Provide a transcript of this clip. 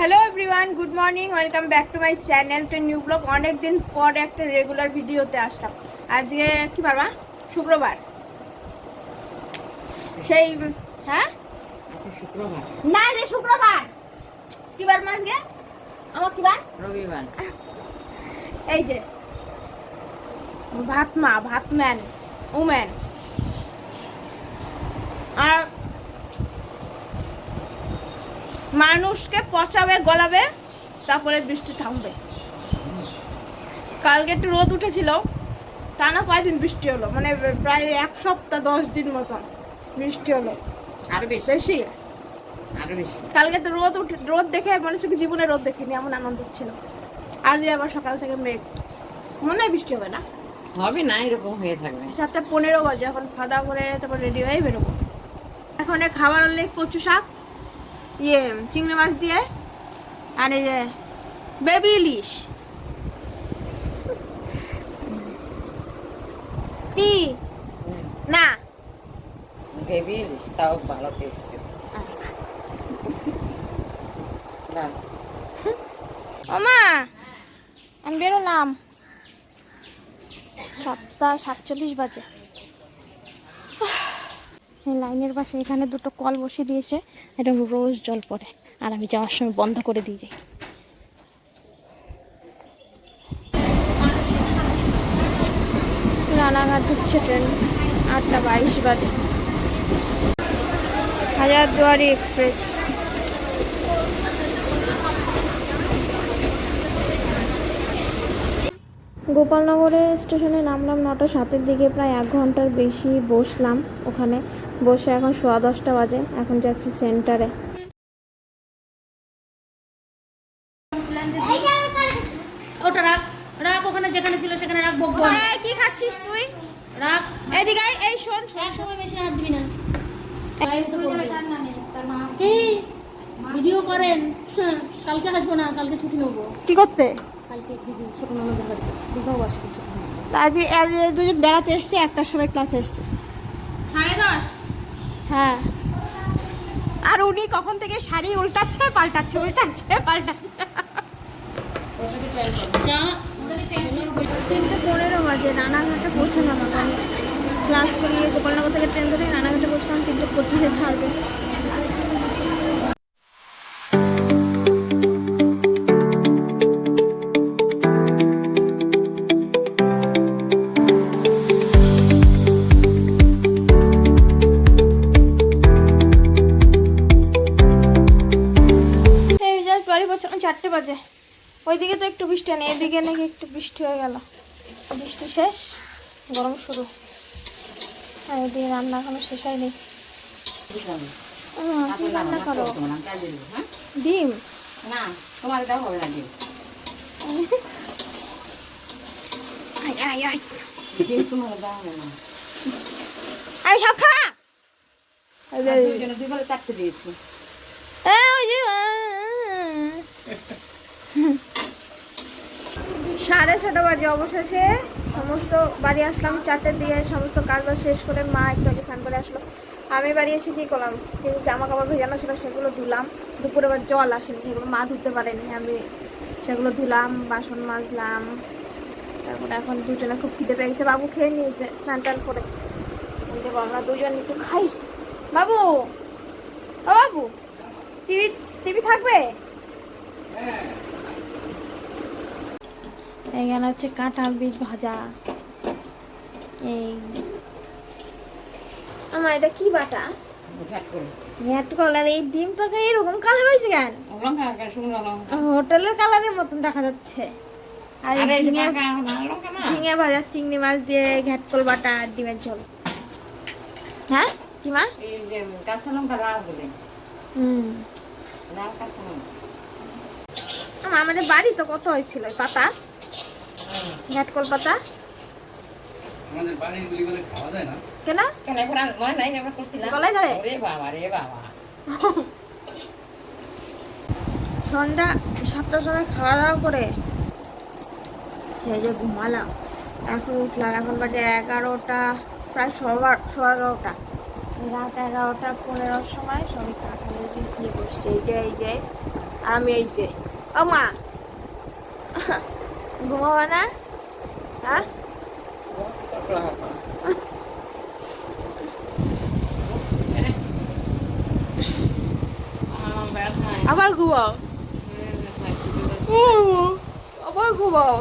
Hello everyone good morning welcome back to my channel to new blog অনেক দিন পর একটা রেগুলার ভিডিওতে আসলাম। আজকে কি পারবা শুক্রবার। সেই হ্যাঁ? শুক্রবার। না যে শুক্রবার। কি বার মা আজকে? আমার কি বার? রবিবার। এই যে ভাত মা ভাত ম্যান উম্যান। আর মানুষকে পচাবে গলাবে তারপরে বৃষ্টি থামবে। কালকে একটু রোদ উঠেছিল টানা কয়দিন বৃষ্টি হলো মানে প্রায় এক সপ্তাহ দশ দিন মতন বৃষ্টি হলো। আরও বেশি? কালকে তো রোদ উঠে রোদ দেখে মনে হচ্ছে জীবনে রোদ দেখিনি এমন আনন্দ ছিল আর আবার সকাল থেকে মেঘ। মনে হয় বৃষ্টি হবে না? হবে না এরকম হয়ে থাকবে। সাতটা পনেরো বাজে এখন খাওয়া করে তারপর রেডি হয়ে বেরোবো। এখন খাবার হলে কচু শাক ইয়ে চিংড়ি মাছ দিয়ে আর এই যে বেবি ইলিশ। কি? না। ভেবে ইলিশ তাও ভালো টেস্ট ওমা আমি বেরোলাম। সাতটা সাতচল্লিশ বাজে। লাইনের পাশে এখানে দুটো কল বসিয়ে দিয়েছে। এটা রোজ জল পড়ে, আর আমি যাওয়ার সময় বন্ধ করে দিয়ে যাই। রানাঘাট ঢুকছে ট্রেন, আটটা বাইশ বাজে। হাজারদুয়ারি এক্সপ্রেস। গোপালনগরে স্টেশনে নামলাম নটা সাতের দিকে প্রায় এক ঘণ্টার বেশি বসলাম ওখানে। বসে এখন সোয়া দশটা বাজে এখন যাচ্ছি সেন্টারে। ওটা রাখ রাখ ওখানে যেখানে ছিল সেখানে রাখ বকবো কি খাচ্ছিস তুই? রাখ। এদিকে এই শোন। এক সময় বেশি হাত দিবি না। কি? ভিডিও করেন? হ্যাঁ, কালকে আসব না কালকে ছুটি নেব। কি করতে? কালকে দিদি ছোট ননদের বাড়িতে দীঘাও আসবে ছুটি নেব। আজ আজ দুজন বেড়াতে এসছে একটার সময় ক্লাসে এসছে। সাড়ে দশ? হ্যাঁ। আর উনি কখন থেকে শাড়ি উল্টাচ্ছে পাল্টাচ্ছে উল্টাচ্ছে পাল্টাচ্ছে। তিনটে পনেরো বাজে রানাঘাটে পৌঁছালাম এখন। ক্লাস করিয়ে গোপালনগর থেকে ট্রেন ধরে রানাঘাটে পৌঁছলাম তিনটে পঁচিশে ছাড়বে। বাড়ি চারটে বাজে। ওইদিকে তো একটু বৃষ্টি নেই এদিকে নাকি একটু বৃষ্টি হয়ে গেল। বৃষ্টি শেষ গরম শুরু। আর এদিকে রান্না এখনও শেষ হয়নি। রান্না করো? ডিম? না তোমার দেওয়া হবে না ডিম। আয় আয় আয়। ডিম তোমার দেওয়া হবে না। আয় সব খা। এই যে, দুইজনে দুই বেলা চারটে দিয়েছি। এই ওই যে, সাড়ে ছটা বাজে অবশেষে সমস্ত বাড়ি আসলাম, চারটের দিকে সমস্ত কাজ বাজ শেষ করে মা একটু আগে স্নান করে আসলো। আমি বাড়ি এসে কী করলাম? কিন্তু জামা কাপড় ভেজানো ছিল, সেগুলো ধুলাম। দুপুরে আবার জল আসেনি, সেগুলো মা ধুতে পারেনি। আমি সেগুলো ধুলাম, বাসন মাজলাম। তারপরে এখন দুজনে খুব খিদে পেয়ে গেছে বাবু খেয়ে নিয়েছে স্নান টান করে। যে আমরা দুজন একটু খাই। বাবু বাবু, টিভি টিভি থাকবে? এখানে হচ্ছে কাঁঠাল বীজ ভাজা। এই। আমার এটা কি বাটা? ঝাট করে। এই ডিম তরকারি এরকম কালার হয়েছে কেন? লঙ্কা লঙ্কা শুকনো লঙ্কা? হোটেলের কালারের মতন দেখা যাচ্ছে। আর এই আরে এই যে ঝিঙে পাকা ভালো লঙ্কা না? ঝিঙে ভাজা চিংড়ি মাছ দিয়ে ঘ্যাটকল বাটা আর ডিমের ঝোল। হ্যাঁ? কি মা? এই কাঁচা লঙ্কা লাল হুম। লাল কাঁচা লঙ্কা। আমাদের বাড়ি তো কত হয়েছিল পাতা? ঘ্যাটকল পাতা আমাদের বাড়ির গুলি বলে খাওয়া যায় না। কেন? কেন এখন আর নাই আমরা করছিলাম। গলায় ধরে? ওরে বাবা রে বাবা। সন্ধ্যা সাতটার সময় খাওয়া দাওয়া করে সেই যে ঘুমালাম। এখন উঠলাম এখন বাজে এগারোটা প্রায় সবার সোয়া এগারোটা। রাত এগারোটা পনেরোর সময় সবাই কাঁঠালের বীজ নিয়ে বসছে এই যে এই যে আমি এই যে। ও মা! ঘুমাবা না? হ্যাঁ? আবার ঘুমাও। আবার ঘুমাও।